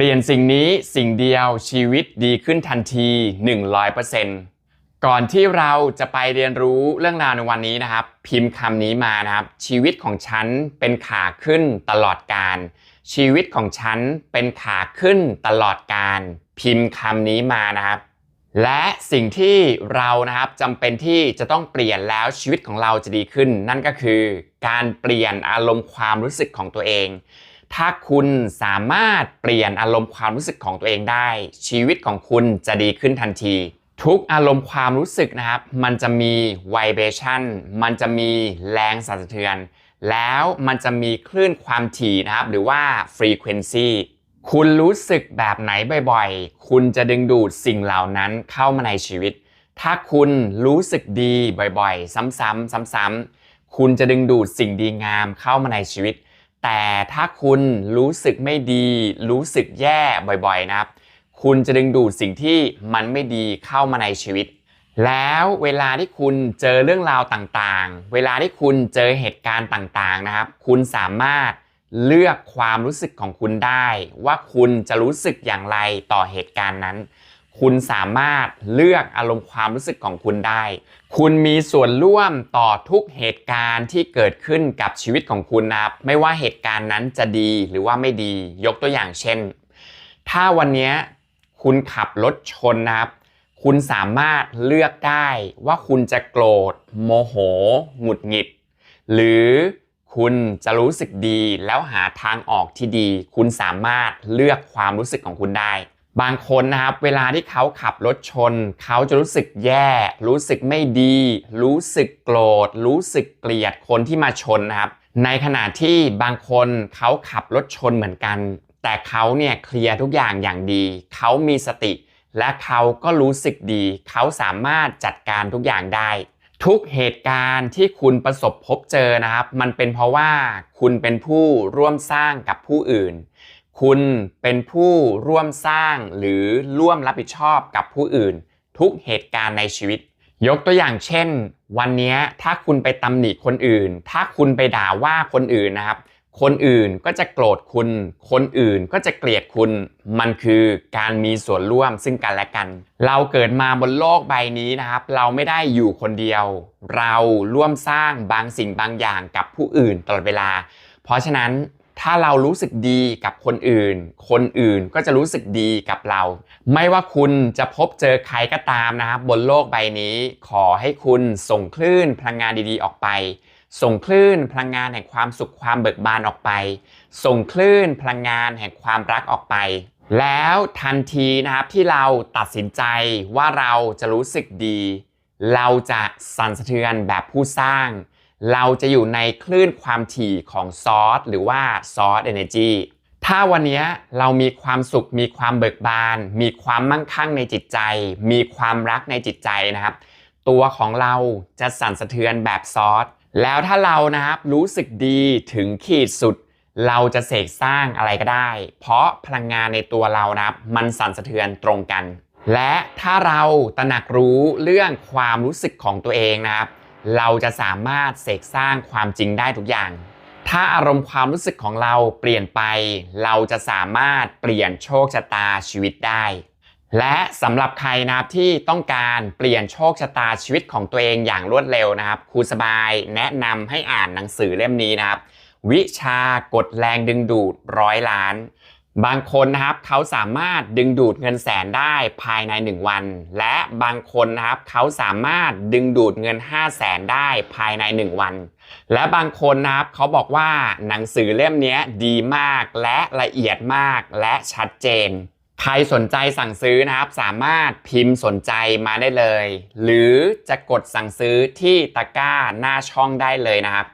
ลี่ยนสิ่งนี้สิ่งเดียวชีวิตดีขึ้นทันที 100%ก่อนที่เราจะไปเรียนรู้เรื่องราวในวันนี้นะครับ พิมพ์คำนี้มานะครับ ชีวิตของฉันเป็นขาขึ้นตลอดการ ชีวิตของฉันเป็นขาขึ้นตลอดการ พิมพ์คำนี้มานะครับ และสิ่งที่เรานะครับจำเป็นที่จะต้องเปลี่ยนแล้วชีวิตของเราจะดีขึ้น นั่นก็คือ การเปลี่ยนอารมณ์ความรู้สึกของตัวเอง ถ้าคุณสามารถเปลี่ยนอารมณ์ความรู้สึกของตัวเองได้ ชีวิตของคุณจะดีขึ้นทันที ทุกอารมณ์ความรู้สึกนะครับ มันจะมี vibration มันจะมีแรงสั่นสะเทือน แล้วมันจะมีคลื่นความถี่นะครับ หรือว่า frequency คุณรู้สึกแบบไหนบ่อยๆ คุณจะดึงดูดสิ่งเหล่านั้นเข้ามาในชีวิต ถ้าคุณรู้สึกดีบ่อยๆ ซ้ำๆซ้ำๆคุณจะดึงดูดสิ่งดีงามเข้ามาในชีวิต แต่ถ้าคุณรู้สึกไม่ดี รู้สึกแย่บ่อยๆนะครับ คุณจะดึงดูดสิ่งที่มันไม่ดีเข้ามาในชีวิต แล้วเวลาที่คุณเจอเรื่องราวต่างๆ เวลาที่คุณเจอเหตุการณ์ต่างๆนะครับ คุณสามารถเลือกความรู้สึกของคุณได้ ว่าคุณจะรู้สึกอย่างไรต่อเหตุการณ์นั้น คุณสามารถเลือกอารมณ์ความรู้สึกของคุณได้ คุณมีส่วนร่วมต่อทุกเหตุการณ์ที่เกิดขึ้นกับชีวิตของคุณนะครับ ไม่ว่าเหตุการณ์นั้นจะดีหรือว่าไม่ดี ยกตัวอย่างเช่น ถ้าวันนี้คุณขับรถชนนะครับ คุณสามารถเลือกได้ว่าคุณจะโกรธ โมโห หงุดหงิด หรือคุณจะรู้สึกดีแล้วหาทางออกที่ดี คุณสามารถเลือกความรู้สึกของคุณได้ บางคนนะครับเวลาที่เขาขับรถชน เขาจะรู้สึกแย่ รู้สึกไม่ดี รู้สึกโกรธ รู้สึกเกลียดคนที่มาชนนะครับในขณะที่บางคนเขาขับรถชนเหมือนกัน แต่เขาเนี่ยเคลียร์ทุกอย่างอย่างดี เขามีสติ และเขาก็รู้สึกดี เขาสามารถจัดการทุกอย่างได้ ทุกเหตุการณ์ที่คุณประสบพบเจอนะครับ มันเป็นเพราะว่าคุณเป็นผู้ร่วมสร้างกับผู้อื่น คุณเป็นผู้ร่วมสร้างหรือร่วมรับผิดชอบกับผู้อื่น ทุกเหตุการณ์ในชีวิต ยกตัวอย่างเช่น วันนี้ถ้าคุณไปตำหนิคนอื่น ถ้าคุณไปด่าว่าคนอื่นนะครับ คนอื่นก็จะโกรธคุณ คนอื่นก็จะเกลียดคุณ มันคือการมีส่วนร่วมซึ่งกันและกัน เราเกิดมาบนโลกใบนี้นะครับ เราไม่ได้อยู่คนเดียว เราร่วมสร้างบางสิ่งบางอย่างกับผู้อื่นตลอดเวลา เพราะฉะนั้น ถ้าเรารู้สึกดีกับคนอื่น คนอื่นก็จะรู้สึกดีกับเรา ไม่ว่าคุณจะพบเจอใครก็ตามนะครับบนโลกใบนี้ ขอให้คุณส่งคลื่นพลังงานดีๆออกไป ส่งคลื่นพลังงานแห่งความสุขความเบิกบานออกไป ส่งคลื่นพลังงานแห่งความรักออกไป แล้วทันทีนะครับที่เราตัดสินใจว่าเราจะรู้สึกดี เราจะสั่นสะเทือนแบบผู้สร้าง เราจะอยู่ในคลื่นความถี่ของซอสหรือว่าซอสเอเนจีถ้าวันนี้เรามีความสุข มีความเบิกบาน มีความมั่งคั่งในจิตใจ มีความรักในจิตใจนะครับ ตัวของเราจะสั่นสะเทือนแบบซอสแล้วถ้าเรานะครับรู้สึกดีถึงขีดสุด เราจะเสกสร้างอะไรก็ได้ เพราะพลังงานในตัวเรานะครับ มันสั่นสะเทือนตรงกัน และถ้าเราตระหนักรู้เรื่องความรู้สึกของตัวเองนะครับ เราจะสามารถเสกสร้างความจริงได้ทุกอย่าง ถ้าอารมณ์ความรู้สึกของเราเปลี่ยนไป เราจะสามารถเปลี่ยนโชคชะตาชีวิตได้ และสำหรับใครนะครับที่ต้องการเปลี่ยนโชคชะตาชีวิตของตัวเองอย่างรวดเร็วนะครับครูสบายแนะนำให้อ่านหนังสือเล่มนี้นะครับ วิชากดแรงดึงดูดร้อยล้าน บางคนนะครับเขาสามารถดึงดูดเงินแสนได้ภายใน 1 วัน และบางคนนะครับเขาสามารถดึงดูดเงิน 5 0 0แสนได้ภายใน 1 วัน และบางคนนะครับเขาบอกว่าหนังสือเล่มนี้ดีมากและละเอียดมากและชัดเจน ใครสนใจสั่งซื้อนะครับสามารถพิมพ์สนใจมาได้เลย หรือจะกดสั่งซื้อที่ตะกร้าหน้าช่องได้เลยนะครับ